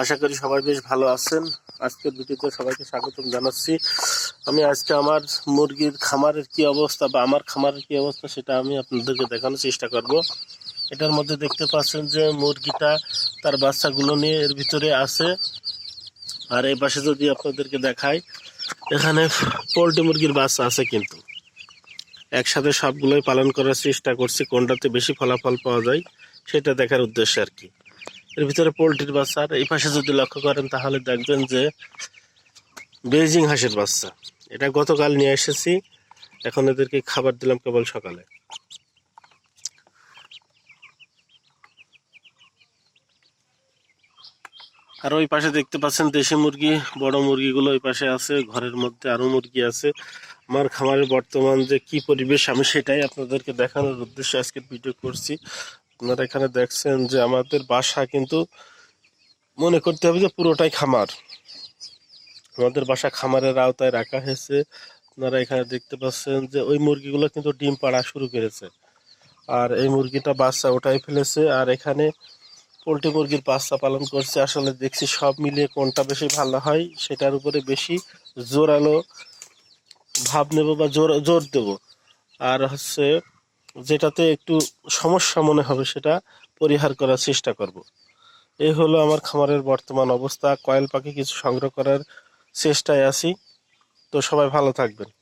আশা করি সবাই বেশ ভালো আছেন। আজকের ভিডিওতে সবাইকে স্বাগতম জানাচ্ছি। আমি আজকে আমার মুরগির খামারের কি অবস্থা বা আমার খামারের কি অবস্থা সেটা আমি আপনাদেরকে দেখানোর চেষ্টা করব। এটার মধ্যে দেখতে পাচ্ছেন যে মুরগিটা তার বাচ্চাগুলো নিয়ে এর ভিতরে আছে। আর এই পাশে যদি আপনাদেরকে দেখাই, এখানে পোলট্রি মুরগির বাচ্চা আছে কিন্তু। একসাথে সবগুলোই পালন করার চেষ্টা করছি, কোনটাতে বেশি ফলাফল পাওয়া যায় সেটা দেখার উদ্দেশ্যে আর কি। এর ভিতরে পোলট্রির বাচ্চা। আর এই পাশে যদি লক্ষ্য করেন, তাহলে দেখবেন যে বেজিং হাঁসের বাচ্চা। এটা গতকাল নিয়ে এসেছি। এখন এদেরকে খাবার দিলাম কেবল সকালে। আর ওই পাশে দেখতে পাচ্ছেন দেশি মুরগি, বড় মুরগিগুলো ওই পাশে আছে, ঘরের মধ্যে আরও মুরগি আছে। আমার খামারের বর্তমান যে কি পরিবেশ, আমি সেটাই আপনাদেরকে দেখানোর উদ্দেশ্যে আজকে ভিডিও করছি। আপনারা এখানে দেখছেন যে আমাদের বাসা কিন্তু মনে করতে হবে যে পুরোটাই খামার। আমাদের বাসা খামারের আওতায় রাখা হয়েছে। আপনারা এখানে দেখতে পাচ্ছেন যে ওই মুরগিগুলো কিন্তু ডিম পাড়া শুরু করেছে। আর এই মুরগিটা বাচ্চা ওটাই ফেলেছে। আর এখানে পোলট্রি মুরগির বাচ্চা পালন করছে। আসলে দেখছি সব মিলিয়ে কোনটা বেশি ভালো হয়, সেটার উপরে বেশি জোরালো ভাব নেব বা জোর জোর দেব। আর হচ্ছে যেটাতে একটু সমস্যা মনে হবে সেটা পরিহার করার চেষ্টা করব। এই হলো আমার খামারের বর্তমান অবস্থা। কয়েল পাখি কিছু সংগ্রহ করার চেষ্টায় আছি। তো সবাই ভালো থাকবেন।